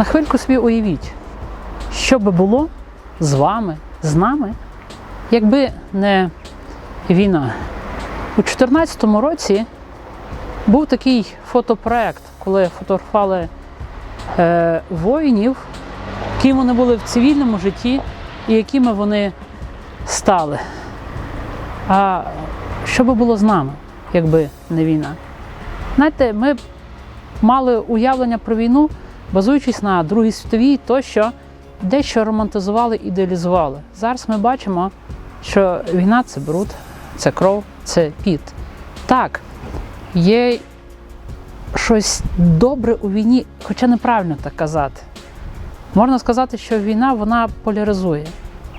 На хвильку собі уявіть, що би було з вами, з нами, якби не війна. У 2014 році був такий фотопроект, коли фотографували е, воїнів, ким вони були в цивільному житті і якими вони стали. А що би було з нами, якби не війна? Знаєте, ми мали уявлення про війну, базуючись на Другій світовій, тощо дещо романтизували, ідеалізували. Зараз ми бачимо, що війна це бруд, це кров, це піт. Так, є щось добре у війні, хоча неправильно так казати. Можна сказати, що війна вона поляризує,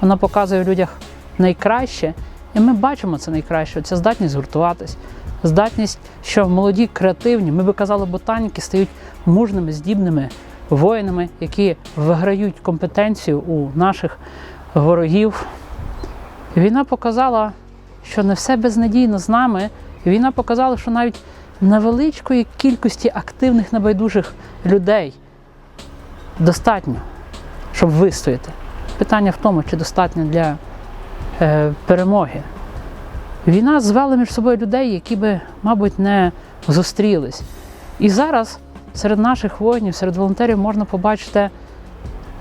вона показує в людях найкраще, і ми бачимо це найкраще. Це здатність згуртуватись, здатність, що молоді, креативні, ми би казали, ботаніки стають мужними, здібними воїнами, які виграють компетенцію у наших ворогів. Війна показала, що не все безнадійно з нами. Війна показала, що навіть невеличкої кількості активних небайдужих людей достатньо, щоб вистояти. Питання в тому, чи достатньо для е, перемоги. Війна звела між собою людей, які би, мабуть, не зустрілись. І зараз серед наших воїнів, серед волонтерів можна побачити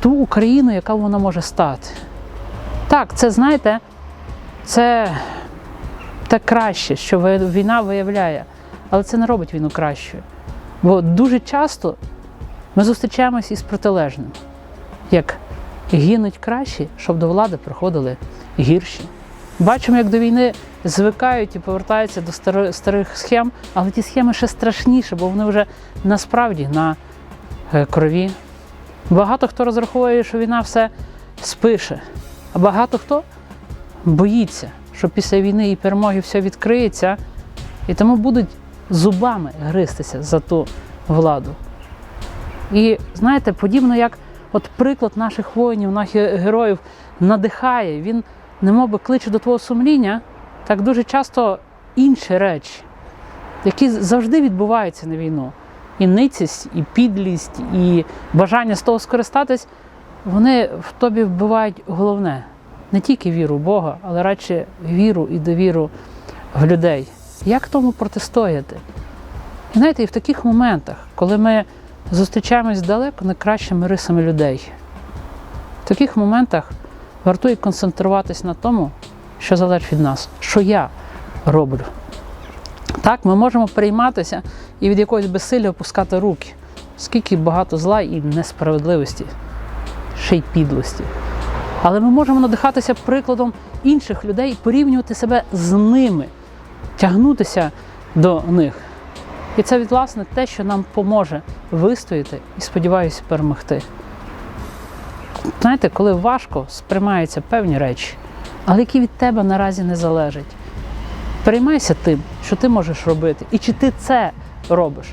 ту Україну, яка вона може стати. Так, це знаєте, це те краще, що війна виявляє, але це не робить війну кращою. Бо дуже часто ми зустрічаємось із протилежним, як гинуть кращі, щоб до влади приходили гірші. Бачимо, як до війни звикають і повертаються до старих схем, але ті схеми ще страшніші, бо вони вже насправді на е, крові. Багато хто розраховує, що війна все спише, а багато хто боїться, що після війни і перемоги все відкриється, і тому будуть зубами гристися за ту владу. І знаєте, подібно як от приклад наших воїнів, наших героїв надихає, він немов би кличе до твого сумління, так дуже часто інші речі, які завжди відбуваються на війну. І ницість, і підлість, і бажання з того скористатись, вони в тобі вбивають головне не тільки віру в Бога, але радше віру і довіру в людей. Як тому протистояти? І знаєте, і в таких моментах, коли ми зустрічаємось далеко не кращими рисами людей, в таких моментах вартує концентруватись на тому, що залежить від нас, що я роблю. Так, ми можемо перейматися і від якогось безсилля опускати руки, скільки багато зла і несправедливості, ще й підлості. Але ми можемо надихатися прикладом інших людей і порівнювати себе з ними, тягнутися до них. І це, власне, те, що нам поможе вистояти і, сподіваюся, перемогти. Знаєте, коли важко сприймаються певні речі, але які від тебе наразі не залежать. Переймайся тим, що ти можеш робити, і чи ти це робиш,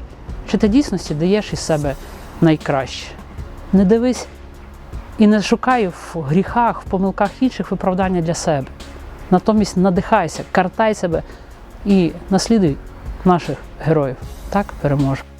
чи ти дійсності даєш із себе найкраще. Не дивись і не шукай в гріхах, в помилках інших виправдання для себе. Натомість надихайся, картай себе і наслідуй наших героїв. Так переможемо.